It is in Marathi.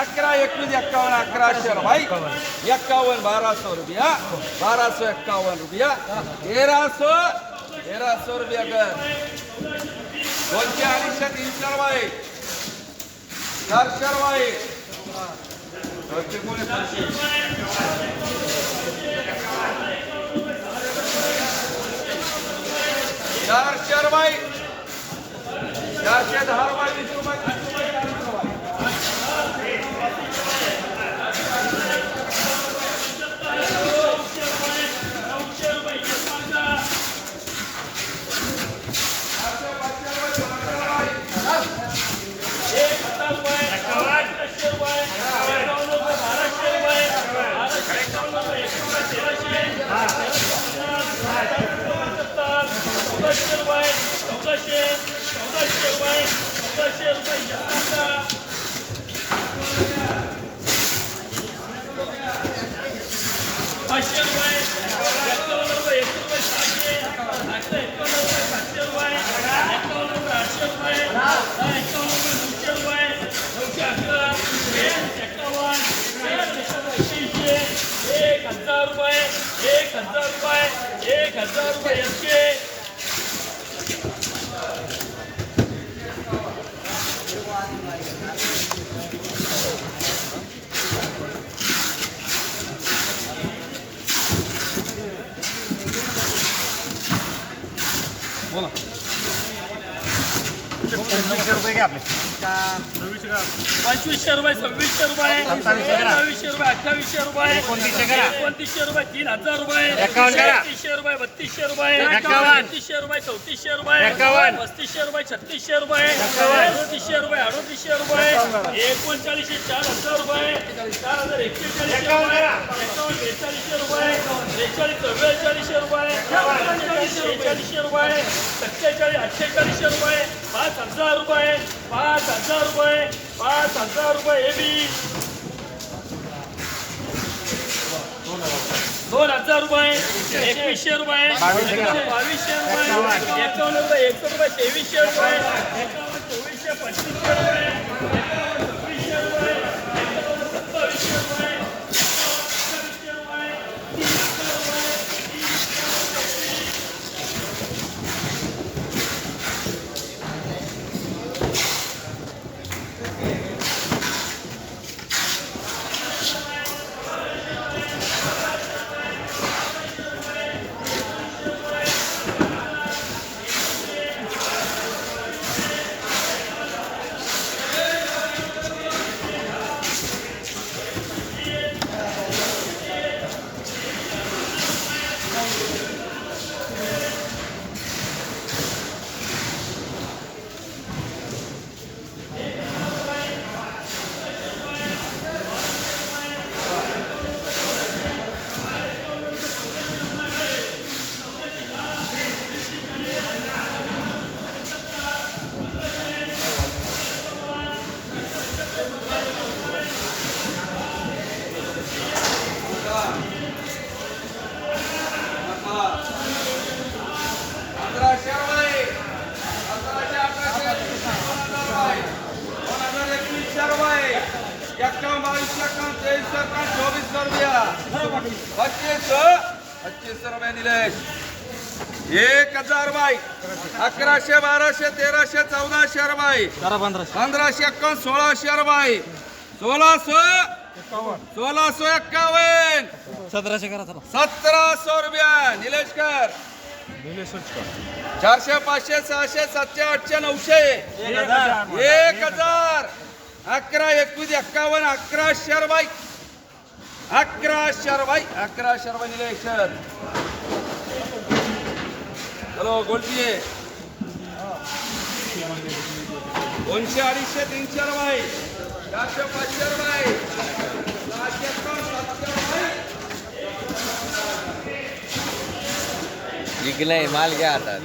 अकरा एकवीस एक्कावन्न अकराशे भाई एक्कावन्न बारा सौ रुपया. बारा सौ एक्कावन्न रुपया. तेरा सौ तेरा सौ रुपया कर. दोनशे अडीचशे तीनशे रुपये. चारशे रुपये. दोनशे कोणी चारशे? चारशे रुपये. चारशे दहा रुपये वीस रुपये. 실험에 경과시 경과 실험에 경과 실험에 약한다. 다시 실험에 약간으로 예술을 다시 아까 약간으로 다시 실험에 약간으로 다시 실험에 약간으로 다시 실험에 여기 아까 예 약간원 예 실제 예 간다 루바에 예 간다 루바에 예 간다 루바에 이렇게 एक हजार रुपये एकशे पंचवीसशे रुपये सव्वीसशे रुपये सत्तावीसशे रुपये अठ्ठावीसशे रुपये एकोणतीसशे करा. एकोणतीसशे रुपये तीन हजार रुपये एकावन्न करा. एकतीसशे रुपये बत्तीसशे रुपये एकावन्न. बत्तीसशे रुपये चौतीसशे रुपये एकावन्न. पस्तीसशे रुपये छत्तीसशे रुपये. अडतीसशे रुपये अडतीसशे रुपये एकोणचाळीसशे चार हजार रुपये चार हजार रुपये करा. एकावन्न बेचाळीसशे रुपये बेचाळीस चव्वेचाळीसशे रुपये. शेहेचाळीसशे रुपये सत्तेचाळीस अठ्ठेचाळीसशे रुपये पाच हजार रुपये पाच हजार रुपये पाच हजार रुपये हे बी. दोन हजार रुपये एकवीसशे रुपये बावीसशे रुपये एकावन्न रुपये एकशे रुपये तेवीसशे रुपये एकावन्न चोवीसशे पंचवीसशे रुपये. एक्कावन्न बावीसशे एक्कावन्न तेवीसशे एक्कावन्न चोवीसशे रुपया पच्चीस पच्चीस रुपये निलेश एक हजार रुपये अकराशे बाराशे तेराशे चौदाशे रुपये पंधराशे एक्कावन्न सोळाशे रुपये सोळाशे सोळाशे एक्कावन्न. सतराशे करा चला. सतराशे रुपया निलेशकर. चारशे पाचशे सहाशे सातशे आठशे नऊशे. एक हजार. अकरा एकवीस एक्कावन्न अकराशे रुपये अकराशे रुपये अकराशे रुपये निलेशन. हॅलो गोलटी दोनशे अडीचशे तीनशे रुपये चारशे पाचशे रुपये सहाशे विकलंय माल घ्या हातात